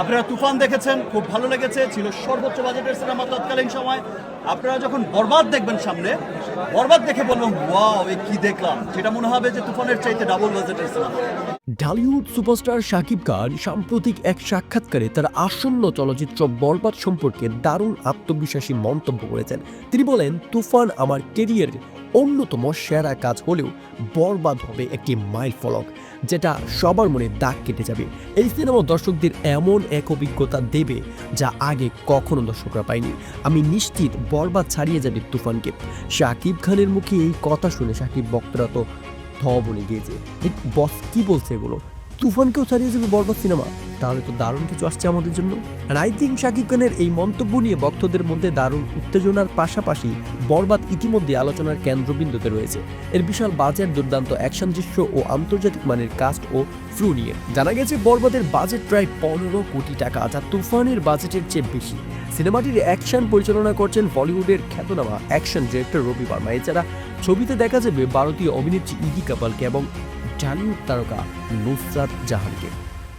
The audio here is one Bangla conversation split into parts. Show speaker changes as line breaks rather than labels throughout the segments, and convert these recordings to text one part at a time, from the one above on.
আপনারা তুফান দেখেছেন, খুব ভালো লেগেছে, ছিল সর্বোচ্চ বাজেটের সিনেমা তৎকালীন সময়। আপনারা যখন বরবাদ দেখবেন সামনে বরবাদ দেখে বলবেন ওয়াও এই কি দেখলাম? যেটা মনে হবে যে তুফানের চাইতে ডাবল বাজেটের সিনেমা
ঢালিউড সুপারস্টার শাকিব খান সাম্প্রতিক এক সাক্ষাৎকারে তার আসন্ন চলচ্চিত্র বরবাদ সম্পর্কে দারুণ আত্মবিশ্বাসী মন্তব্য করেছেন। তিনি বলেন, তুফান আমার কেরিয়ারের অন্যতম সেরা কাজ হলেও বরবাদ হবে একটি মাইল ফলক, যেটা সবার মনে দাগ কেটে যাবে। এই সিনেমা দর্শকদের এমন এক অভিজ্ঞতা দেবে যা আগে কখনো দর্শকরা পায়নি। আমি নিশ্চিত বরবাদ ছাড়িয়ে যাবে তুফানকে। শাকিব খানের মুখে এই কথা শুনে সাকিব বক্তরা তো ধ বলে গিয়েছে বস কি বলছে এগুলো? তুফানকেও ছাড়িয়ে যাবে বরবাদ সিনেমা? তাহলে তো দারুণ কিছু আসছে আমাদের জন্য। আর আই থিঙ্ক শাকিব খানের এই মন্তব্য নিয়ে ভক্তদের মধ্যে দারুণ উত্তেজনার পাশাপাশি বরবাদ ইতিমধ্যে আলোচনার কেন্দ্রবিন্দুতে রয়েছে। এর বিশাল বাজেট, দুর্দান্ত অ্যাকশন দৃশ্য ও আন্তর্জাতিক মানের কাস্ট ও ফ্লু নিয়ে। জানা গেছে, বরবাদের বাজেট প্রায় পনেরো কোটি টাকা, যা তুফানের বাজেটের চেয়ে বেশি। সিনেমাটির অ্যাকশন পরিচালনা করছেন বলিউডের খ্যাতনামা অ্যাকশন ডিরেক্টর রবি বার্মা। এছাড়া ছবিতে দেখা যাবে ভারতীয় অভিনেত্রী ইদি কাপালকে এবং ঢালিউড তারকা নুসরাত জাহানকে।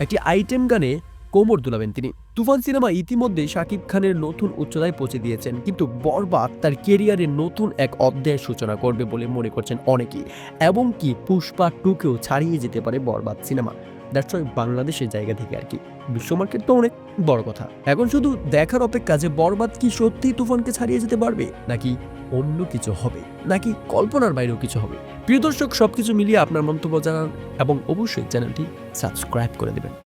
একটি আইটেম গানে কোমর দুলাবেন তিনি। তুফান সিনেমা ইতিমধ্যে শাকিব খানের নতুন উচ্চতায় পৌঁছে দিয়েছেন, কিন্তু বরবাদ তার কেরিয়ারে নতুন এক অধ্যায়ের সূচনা করবে বলে মনে করছেন অনেকেই, এবং কি পুষ্পা টুকেও ছাড়িয়ে যেতে পারে বরবাদ সিনেমা। দ্যাটস ওয়াই বাংলাদেশের জায়গা থেকে আর কি। বিশ্ব মার্কেট তো অনেক বড় কথা। এখন শুধু দেখার অপেক্ষা যে বরবাদ কি সত্যিই তুফানকে ছাড়িয়ে যেতে পারবে, নাকি অন্য কিছু হবে, নাকি কল্পনার বাইরেও কিছু হবে? প্রিয় দর্শক, সবকিছু মিলিয়ে আপনার মন্তব্য জানান এবং অবশ্যই চ্যানেলটি সাবস্ক্রাইব করে দেবেন।